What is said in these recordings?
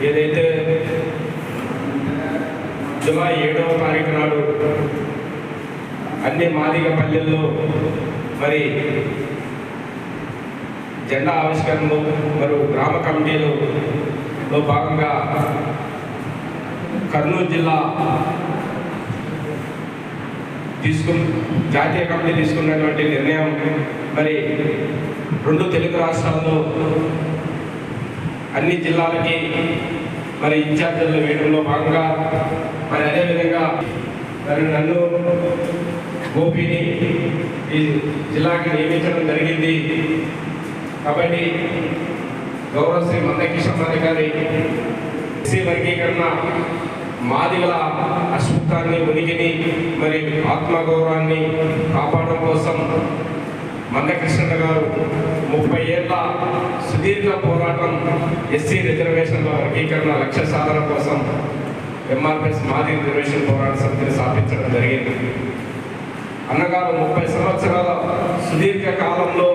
ఏదైతే జులై ఏడవ తారీఖు నాడు అన్ని మాదిగ పల్లెల్లో మరి జెండా ఆవిష్కరణలు మరియు గ్రామ కమిటీలలో భాగంగా కర్నూలు జిల్లా తీసుకు జాతీయ కమిటీ తీసుకున్నటువంటి నిర్ణయం మరి రెండు తెలుగు రాష్ట్రాల్లో అన్ని జిల్లాలకి మరి ఇన్ఛార్జీలు వేయడంలో భాగంగా మరి అదేవిధంగా మరి నన్ను గోపిని ఈ జిల్లాకి నియమించడం జరిగింది. కాబట్టి గౌరవ శ్రీ మందకిషమ్మారి గారి ఎస్సీ వర్గీకరణ మాదిగల అశ్వత్వాన్ని ఉనికిని మరి ఆత్మగౌరవాన్ని కాపాడడం కోసం మందకృష్ణ గారు ముప్పై ఏళ్ళ సుదీర్ఘ పోరాటం ఎస్సీ రిజర్వేషన్ల వర్గీకరణ లక్ష్య సాధన కోసం ఎంఆర్పిఎస్ మాది రిజర్వేషన్ పోరాట సమితిని స్థాపించడం జరిగింది. అన్నగారు ముప్పై సంవత్సరాల సుదీర్ఘ కాలంలో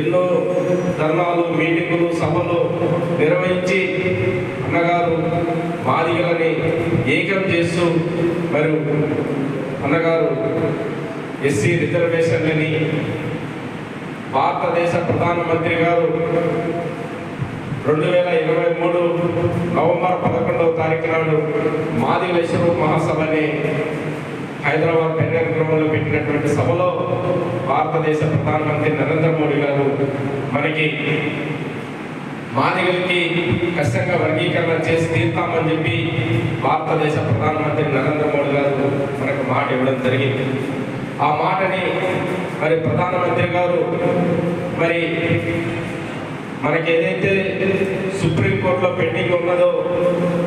ఎన్నో ధర్నాలు మీటింగులు సభలు నిర్వహించి అన్నగారు మాదిగలని ఏకం చేస్తూ మరియు అన్నగారు ఎస్సీ రిజర్వేషన్లని భారతదేశ ప్రధానమంత్రి గారు రెండు వేల ఇరవై మూడు నవంబర్ పదకొండవ తారీఖు నాడు మాదిగలేశ్వరు మహాసభని హైదరాబాద్ పెన్నేరు పెట్టినటువంటి సభలో భారతదేశ ప్రధానమంత్రి నరేంద్ర మోడీ గారు మనకి మాదిగలకి కష్టంగా వర్గీకరణ చేసి తీర్తామని చెప్పి భారతదేశ ప్రధానమంత్రి నరేంద్ర మోడీ గారు మనకు మాట ఇవ్వడం జరిగింది. ఆ మాటని మరి ప్రధానమంత్రి గారు మరి మనకి ఏదైతే సుప్రీంకోర్టులో పెండింగ్ ఉన్నదో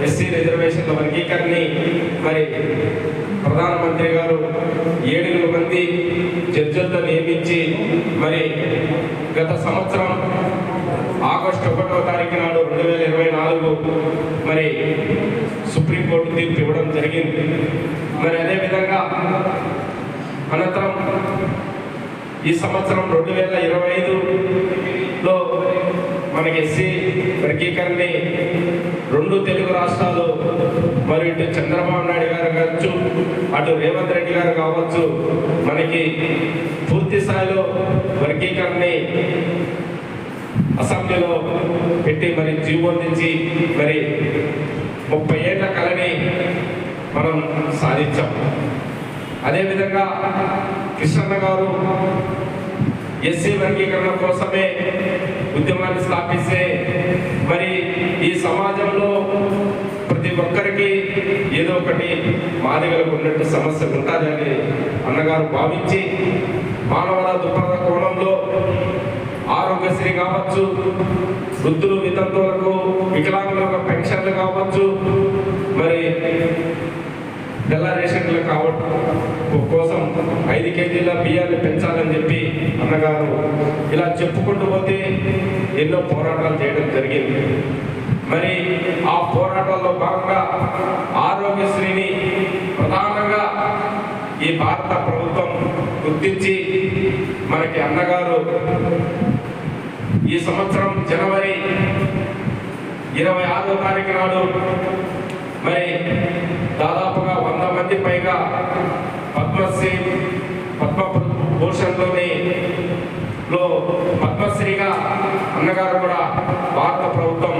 ఎస్సీ రిజర్వేషన్ల వర్గీకరణని మరి ప్రధానమంత్రి గారు ఏడుగురు మంది జడ్జులతో నియమించి మరి గత సంవత్సరం ఆగస్టు ఒకటో తారీఖు నాడు రెండు వేల ఇరవై నాలుగు మరి సుప్రీంకోర్టు తీర్పు ఇవ్వడం జరిగింది. మరి అదేవిధంగా అనంతరం ఈ సంవత్సరం రెండు వేల ఇరవై ఐదులో మనకి ఎస్సీ వర్గీకరణని రెండు తెలుగు రాష్ట్రాలు మరి ఇటు చంద్రబాబు నాయుడు గారు కావచ్చు అటు రేవంత్ రెడ్డి గారు కావచ్చు మనకి పూర్తి స్థాయిలో వర్గీకరణని అసెంబ్లీలో పెట్టి మరి జీవోందించి మరి ముప్పై ఏళ్ళ కళని మనం సాధించాం. అదేవిధంగా కృష్ణన్న గారు ఎస్సీ వర్గీకరణ కోసమే ఉద్యమాన్ని స్థాపిస్తే మరి ఈ సమాజంలో ప్రతి ఒక్కరికి ఏదో ఒకటి మాదిగలకు ఉన్నట్టు సమస్య ఉంటుందని అన్నగారు భావించి మానవల దుఃఖ కోణంలో ఆరోగ్యశ్రీ కావచ్చు వృద్ధులు వితంతువులకు వికలాంగులకు పెన్షన్లు కావచ్చు మరి తెల్ల రేషన్లు కావడం కోసం ఐదు కేజీల బియ్యాన్ని పెంచాలని చెప్పి అన్నగారు ఇలా చెప్పుకుంటూ పోతే ఎన్నో పోరాటాలు చేయడం జరిగింది. మరి ఆ పోరాటాల్లో భాగంగా ఆరోగ్యశ్రీని ప్రధానంగా ఈ భారత ప్రభుత్వం గుర్తించి మనకి అన్నగారు ఈ సంవత్సరం జనవరి ఇరవై ఆరో తారీఖు నాడు మరి దాదాపు మంది పైగా పద్మశ్రీ పద్మ భూషణ్లోని లో పద్మశ్రీగా అన్నగారు కూడా భారత ప్రభుత్వం